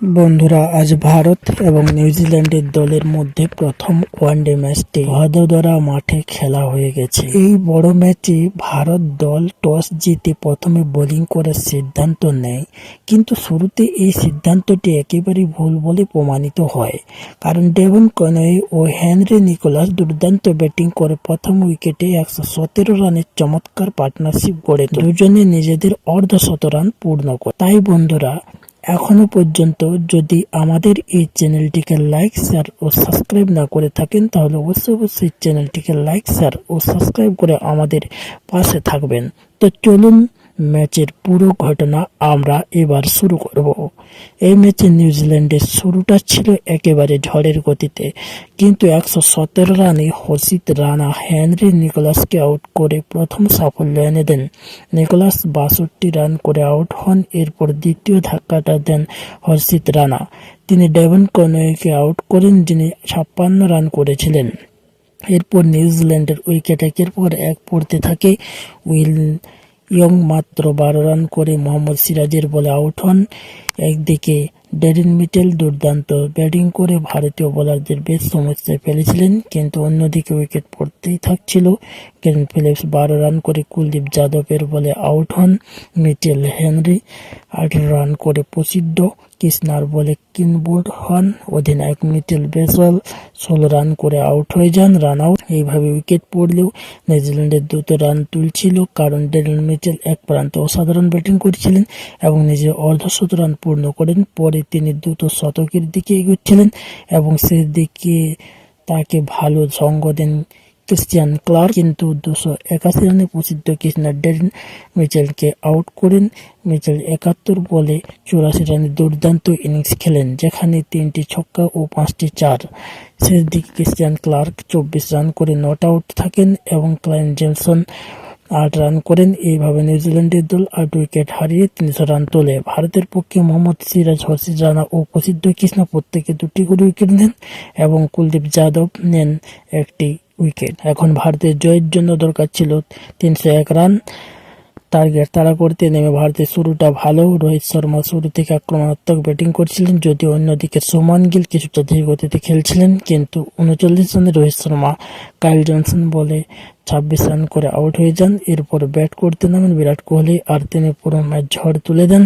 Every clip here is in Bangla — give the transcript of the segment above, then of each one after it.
বন্ধুরা, আজ ভারত এবং নিউজিল্যান্ডের দলের মধ্যে প্রথম ওয়ানডে ম্যাচটি ভাদোদরা মাঠে খেলা হয়ে গেছে। এই বড় ম্যাচে ভারত দল টস জিতে প্রথমে বোলিং করার সিদ্ধান্ত নেয়, কিন্তু শুরুতে এই সিদ্ধান্তটি একেবারেই ভুল বলে প্রমাণিত হয়। কারণ ডেভন কনওয়ে ও হেনরি নিকোলাস দুর্দান্ত ব্যাটিং করে প্রথম উইকেটে একশো সতেরো রানের চমৎকার পার্টনারশিপ গড়ে। দুজনে নিজেদের অর্ধশত রান পূর্ণ করে। তাই বন্ধুরা এখনও পর্যন্ত যদি আমাদের এই চ্যানেলটিকে লাইক, শেয়ার ও সাবস্ক্রাইব না করে থাকেন, তাহলে অবশ্যই অবশ্যই চ্যানেলটিকে লাইক, শেয়ার ও সাবস্ক্রাইব করে আমাদের পাশে থাকবেন। তো চলুন ম্যাচের পুরো ঘটনা আমরা এবার শুরু করব। এই ম্যাচে নিউজিল্যান্ডের শুরুটা ছিল একেবারে ঝড়ের গতিতে, কিন্তু একশো সতেরো রানে হসিত রানা হেনরি নিকোলাসকে আউট করে প্রথম সাফল্য এনে দেন। নিকোলাস বাষট্টি রান করে আউট হন, এরপর দ্বিতীয় ধাক্কাটা দেন হর্ষিত রানা। তিনি ডেভন কনওয়েকে আউট করেন, যিনি ছাপ্পান্ন রান করেছিলেন। এরপর নিউজিল্যান্ডের উইকেট একের পর এক পড়তে থাকে। উইল ইয়ং মাত্র বারো রান করে মোহাম্মদ সিরাজের বলে আউট হন। একদিকে ডেরিন মিটেল দুর্দান্ত ব্যাটিং করে ভারতীয় বোলারদের বেশ সমস্যায় ফেলেছিলেন, কিন্তু অন্যদিকে উইকেট পড়তেই থাকছিল কেন ফিলিপস বারো রান করে কুলদীপ যাদবের বলে আউট হন। মিটেল হেনরি আঠারো রান করে প্রসিদ্ধ। কৃষ্ণার বলে কিনবোর্ড হন। অধিনায়ক মিটেল বেসল ষোলো রান করে আউট হয়ে যান। রান আউট এইভাবে উইকেট পড়লেও নিউজিল্যান্ডের দ্রুত রান তুলছিল। কারণ ডেরেন মিচেল এক প্রান্তে অসাধারণ ব্যাটিং করেছিলেন এবং নিজের অর্ধশত রান পূর্ণ করেন। পরে তিনি দ্রুত শতকের দিকে এগোচ্ছিলেন এবং সেদিকে তাকে ভালো সঙ্গ দেন ক্রিস্টিয়ান ক্লার্ক কিন্তু দুশো একাশি রানে প্রসিদ্ধ কৃষ্ণা ডেরিন মিচেলকে আউট করেন মিচেল একাত্তর বলে চুরাশি রানে দুর্দান্ত ইনিংস খেলেন যেখানে তিনটি ছক্কা ও পাঁচটি চার শেষ দিকে ক্রিস্টিয়ান ক্লার্ক চব্বিশ রান করে নট আউট থাকেন এবং ক্লাইন জেমসন আট রান করেন এইভাবে নিউজিল্যান্ডের দল আট উইকেট হারিয়ে তিনশো রান তোলে ভারতের পক্ষে মোহাম্মদ সিরাজ হর্ষিত রানা ও প্রসিদ্ধ কৃষ্ণ প্রত্যেকে দুটি করে উইকেট নেন এবং কুলদীপ যাদব নেন একটি উইকেট এখন ভারতের জয়ের জন্য দরকার ছিল তিনশো এক রান টার্গেট তাড়া করতে নেমে ভারতের শুরুটা ভালো। রোহিত শর্মা শুরু থেকে আক্রমণাত্মক ব্যাটিং করছিলেন যদি অন্যদিকে সোমান গিল কিছুটা ধীর গতিতে খেলছিলেন, কিন্তু উনচল্লিশ রানে রোহিত শর্মা, কাইল জনসন বলে ছাব্বিশ রান করে আউট হয়ে যান। এরপর ব্যাট করতে নামেন বিরাট কোহলি, আর তিনি পুরো ম্যাচ ঝড় তুলে দেন।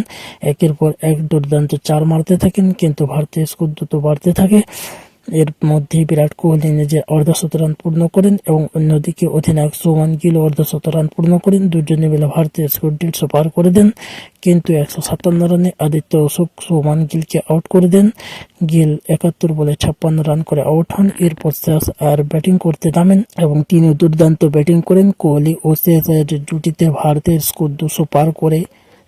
একের পর এক দুর্দান্ত চার মারতে থাকেন, কিন্তু ভারতীয় স্কোর দ্রুত বাড়তে থাকে। এর মধ্যে বিরাট কোহলি নিজের অর্ধশত রান পূর্ণ করেন এবং অন্যদিকে অধিনায়ক সুমান গিল অর্ধশত রান পূর্ণ করেন। দুজনে মিলে ভারতের স্কোর দেড়শো পার করে দেন, কিন্তু একশো সাতান্ন রানে আদিত্য অশোক সুমান গিলকে আউট করে দেন। গিল একাত্তর বলে ছাপ্পান্ন রান করে আউট হন। এরপর শেষ আর ব্যাটিং করতে নামেন এবং তিনি দুর্দান্ত ব্যাটিং করেন। কোহলি ও শেষ জুটিতে ভারতের স্কোর দুশো পার করে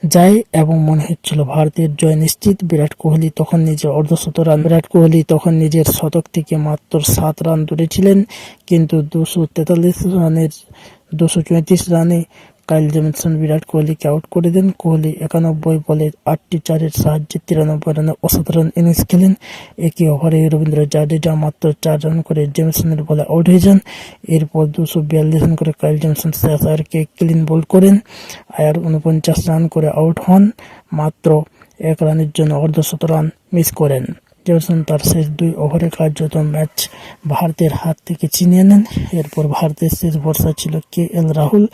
যায় এবং মনে হচ্ছিল ভারতের জয় নিশ্চিত। বিরাট কোহলি তখন নিজের অর্ধশত রান, বিরাট কোহলি তখন নিজের শতক থেকে মাত্র সাত রান দূরে ছিলেন কিন্তু দুশো তেতাল্লিশ রানের, দুশো চৌত্রিশ রানে কাইল জেমসন বিরাট কোহলিকে আউট করে দেন। কোহলি একানব্বই বলে আটটি চারের সাহায্যে তিরানব্বই রানে অসাধারণ ইনিংস খেলেন। একই ওভারে রবীন্দ্র জাডেজা মাত্র চার রান করে জেমসনের বলে আউট হয়ে যান। এরপর দুশো বিয়াল্লিশ রান করে কাইল জেমসন শেষ আয়ারকে ক্লিন বোল করেন। আয়ার উনপঞ্চাশ রান করে আউট হন। মাত্র এক রানের জন্য অর্ধশত রান মিস করেন। জেমসন তার শেষ দুই ওভারে কার্যত ম্যাচ ভারতের হাত থেকে ছিনিয়ে নেন। এরপর ভারতের শেষ ভরসা ছিল কে এল রাহুল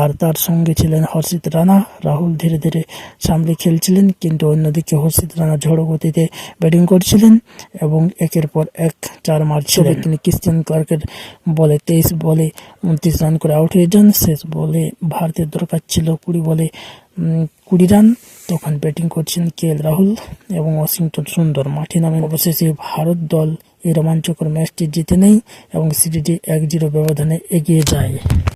আর তার সঙ্গে ছিলেন হর্ষিত রানা। রাহুল ধীরে ধীরে সামলে খেলছিলেন, কিন্তু অন্যদিকে হর্ষিত রানা ঝড়ো গতিতে ব্যাটিং করছিলেন এবং একের পর এক চার মারছিলেন। তিনি ক্রিস্টিয়ান ক্লার্কের বলে তেইশ বলে উনত্রিশ রান করে আউট হয়ে যান। শেষ বলে ভারতের দরকার ছিল কুড়ি বলে কুড়ি রান। তখন ব্যাটিং করছেন কে এল রাহুল এবং ওয়াশিংটন সুন্দর। মাঠে নামে অবশেষে ভারত দল এই রোমাঞ্চকর ম্যাচটি জিতে নেয় এবং সিরিজে এক জিরো ব্যবধানে এগিয়ে যায়।